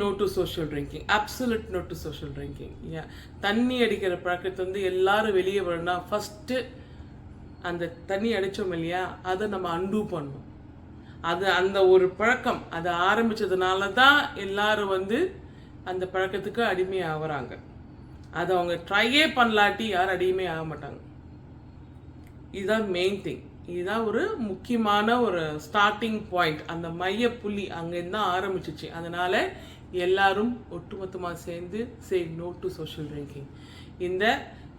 No to social drinking absolute no to social drinking ஏன் தண்ணி அடிக்கிற பழக்கத்தை வந்து எல்லாரும் வெளியே வரணும்னா ஃபஸ்ட்டு அந்த தண்ணி அடித்தோம் இல்லையா? அதை நம்ம அண்டூ பண்ணணும். அது அந்த ஒரு பழக்கம். அதை ஆரம்பிச்சதுனால தான் எல்லாரும் வந்து அந்த பழக்கத்துக்கு அடிமை ஆகுறாங்க. அதை அவங்க ட்ரையே பண்ணலாட்டி யாரும் அடிமை ஆக மாட்டாங்க இதுதான் மெயின் திங் இதுதான் ஒரு முக்கியமான ஒரு ஸ்டார்டிங் பாயிண்ட் அந்த மைய புள்ளி அங்கேருந்து தான் ஆரம்பிச்சிச்சு. அதனால எல்லாரும் ஒட்டுமொத்தமாக சேர்ந்து say no to social drinking இந்த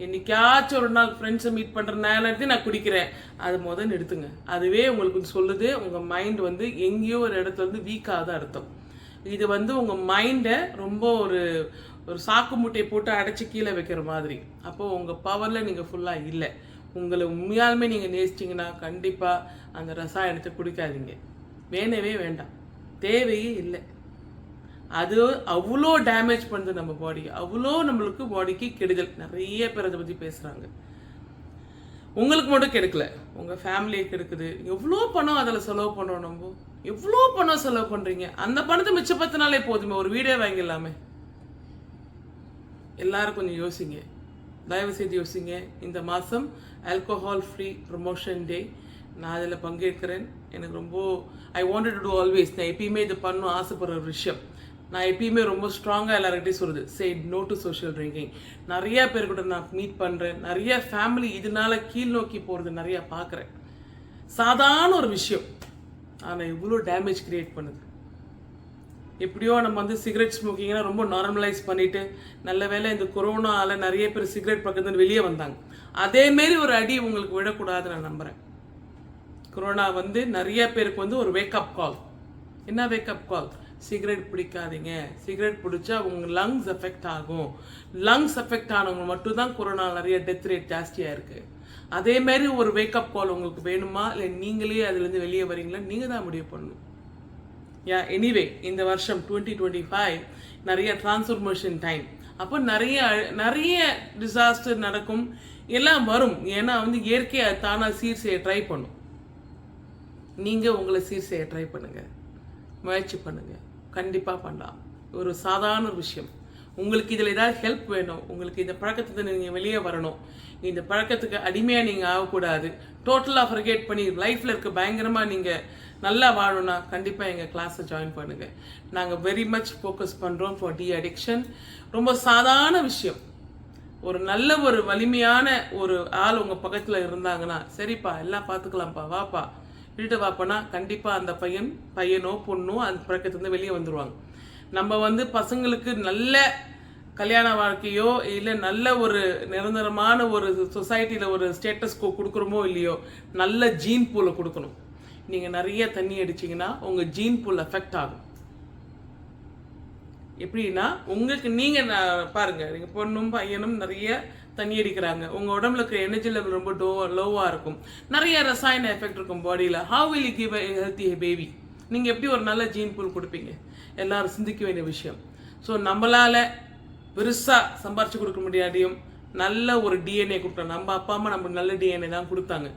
என்னைக்காச்சும் ஒரு நாள் ஃப்ரெண்ட்ஸை மீட் பண்ணுற நேரத்தையும் நான் குடிக்கிறேன். அது முதல் நிறுத்துங்க அதுவே உங்களுக்கு சொல்லுது. உங்கள் மைண்ட் வந்து எங்கேயோ ஒரு இடத்துல வந்து வீக்காக தான் அர்த்தம். இது வந்து உங்கள் மைண்டை ரொம்ப ஒரு ஒரு சாக்கு மூட்டையை போட்டு அடைச்சி கீழே வைக்கிற மாதிரி. அப்போது உங்கள் பவரில் நீங்கள் ஃபுல்லாக இல்லை. உங்களை உண்மையாலுமே நீங்கள் நேசிச்சிங்கன்னா கண்டிப்பாக அந்த ரசாயனத்தை குடிக்காதீங்க. வேணவே வேண்டாம். தேவையே இல்லை. அது அவ்வளோ டேமேஜ் பண்ணுது நம்ம பாடி அவ்வளோ நம்மளுக்கு பாடிக்கு கெடுதல். நிறைய பேர் அதை பற்றி பேசுகிறாங்க உங்களுக்கு மட்டும் கெடுக்கல. உங்கள் ஃபேமிலியை கெடுக்குது. எவ்வளோ பணம் அதில் செலவு பண்ணுறோம் நம்ம? எவ்வளோ பணம் செலவு பண்ணுறீங்க அந்த பணத்தை மிச்சப்படுத்தினாலே போதுமே. ஒரு வீடே வாங்கிடலாமே. எல்லாரும் கொஞ்சம் யோசிங்க. தயவு செய்து யோசிங்க. இந்த மாதம் ஆல்கோஹால் ஃப்ரீ ப்ரொமோஷன் டே நான் அதில் பங்கேற்கிறேன். எனக்கு ரொம்ப I wanted to do always நான் எப்பயுமே இது பண்ணணும் ஆசைப்படுற ஒரு விஷயம். நான் எப்பயுமே ரொம்ப ஸ்ட்ராங்காக எல்லார்கிட்டையும் சொல்லுது. Say no to social drinking நிறைய பேர் கூட நான் மீட் பண்ணுறேன் நிறைய ஃபேமிலி இதனால கீழ் நோக்கி போகிறது நிறையா பார்க்குறேன் சாதாரண ஒரு விஷயம். ஆனால் இவ்வளோ டேமேஜ் கிரியேட் பண்ணுது. எப்படியோ நம்ம வந்து சிகரெட் ஸ்மோக்கிங்னா ரொம்ப நார்மலைஸ் பண்ணிட்டு நல்ல வேளை இந்த கொரோனாவில் நிறைய பேர் சிகரெட் பக்கத்துல வெளியே வந்தாங்க. அதேமாரி ஒரு அடி உங்களுக்கு விடக்கூடாதுன்னு நான் நம்புகிறேன் கொரோனா வந்து நிறைய பேருக்கு வந்து ஒரு வேக்கப் கால் என்ன வேக்கப் கால் சிகரெட் பிடிக்காதீங்க. சிகரெட் பிடிச்சா உங்கள் லங்ஸ் எஃபெக்ட் ஆகும். லங்ஸ் எஃபெக்ட் ஆனவங்க மட்டும்தான் கொரோனா நிறைய டெத் ரேட் ஜாஸ்தியாக இருக்குது அதேமாரி ஒரு வேக்கப் கால் உங்களுக்கு வேணுமா? இல்லை நீங்களே அதுலேருந்து வெளியே வரீங்களா நீங்கள் தான் முடிவு பண்ணணும். யா எனிவே இந்த வருஷம் டுவெண்ட்டி டுவெண்ட்டி ஃபைவ் நிறைய டிரான்ஸ்ஃபர்மேஷன் டைம் அப்போ நிறைய நிறைய டிசாஸ்டர் நடக்கும் எல்லாம் வரும் ஏன்னா வந்து இயற்கையை தானாக சீர் செய்ய ட்ரை பண்ணும் நீங்கள் உங்களை சீர் செய்ய ட்ரை பண்ணுங்கள் முயற்சி பண்ணுங்க கண்டிப்பாக பண்ணலாம் ஒரு சாதாரண விஷயம் உங்களுக்கு இதில் ஏதாவது ஹெல்ப் வேணும் உங்களுக்கு இந்த பழக்கத்தை நீங்கள் வெளியே வரணும் இந்த பழக்கத்துக்கு அடிமையாக நீங்கள் ஆகக்கூடாது டோட்டலாக ஃபர்கேட் பண்ணி லைஃப்பில் இருக்க பயங்கரமாக நீங்கள் நல்லா வாழணும்னா கண்டிப்பாக எங்கள் கிளாஸை ஜாயின் பண்ணுங்கள் நாங்கள் வெரி மச் ஃபோக்கஸ் பண்ணுறோம் ஃபார் டி அடிக்ஷன் ரொம்ப சாதாரண விஷயம். ஒரு நல்ல ஒரு வலிமையான ஒரு ஆள் உங்கள் பக்கத்தில் இருந்தாங்கன்னா சரிப்பா எல்லாம் பார்த்துக்கலாம்ப்பா வாப்பா. வீட்டு வாப்பனா கண்டிப்பாக அந்த பையன் பையனோ பொண்ணோ அந்த பழக்கத்துலேருந்து வெளியே வந்துடுவாங்க நம்ம வந்து பசங்களுக்கு நல்ல கல்யாண வாழ்க்கையோ இல்லை நல்ல ஒரு நிரந்தரமான ஒரு சொசைட்டியில் ஒரு ஸ்டேட்டஸ்கோ கொடுக்குறோமோ இல்லையோ நல்ல ஜீன் பூலை கொடுக்கணும். நீங்கள் நிறைய தண்ணி அடிச்சிங்கன்னா உங்கள் ஜீன் புல் எஃபெக்ட் ஆகும். எப்படின்னா உங்களுக்கு நீங்கள் பாருங்கள் நீங்கள் பொண்ணும் பையனும் நிறைய தண்ணி அடிக்கிறாங்க. உங்கள் உடம்புல இருக்கிற எனர்ஜி லெவல் ரொம்ப டோ லோவாக இருக்கும். நிறைய ரசாயன எஃபெக்ட் இருக்கும் பாடியில் how will you give a healthy baby நீங்கள் எப்படி ஒரு நல்ல ஜீன் புல் கொடுப்பீங்க? எல்லாரும் சிந்திக்க வேண்டிய விஷயம். ஸோ நம்மளால் பெருசாக சம்பாரித்து கொடுக்க முடியாதையும் நல்ல ஒரு டிஎன்ஏ கொடுக்கலாம். நம்ம அப்பா அம்மா நமக்கு நல்ல டிஎன்ஏ தான் கொடுத்தாங்க.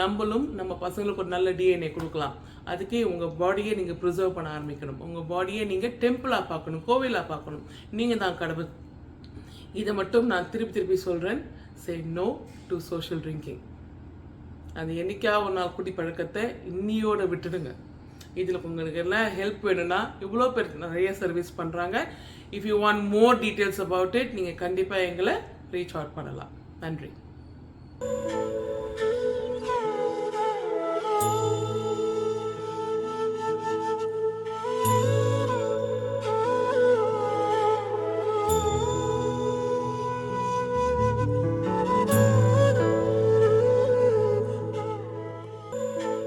நம்மளும் நம்ம பசங்களுக்கு ஒரு நல்ல டிஎன்ஏ கொடுக்கலாம். அதுக்கே உங்கள் பாடியை நீங்கள் ப்ரிசர்வ் பண்ண ஆரம்பிக்கணும். உங்கள் பாடியை நீங்கள் டெம்பிளாக பார்க்கணும் கோவிலாக பார்க்கணும். நீங்கள் தான் கடவுள். இதை மட்டும் நான் திருப்பி திருப்பி சொல்கிறேன் say no to social drinking அது என்னைக்கா ஒரு நாள் குட்டி பழக்கத்தை இன்னியோட விட்டுடுங்க. இதில் உங்களுக்கு எல்லாம் ஹெல்ப் வேணும்னா இவ்வளோ பேர் நிறைய சர்வீஸ் பண்ணுறாங்க if you want more details about it நீங்கள் கண்டிப்பாக எங்களை ரீச் அவுட் பண்ணலாம். நன்றி.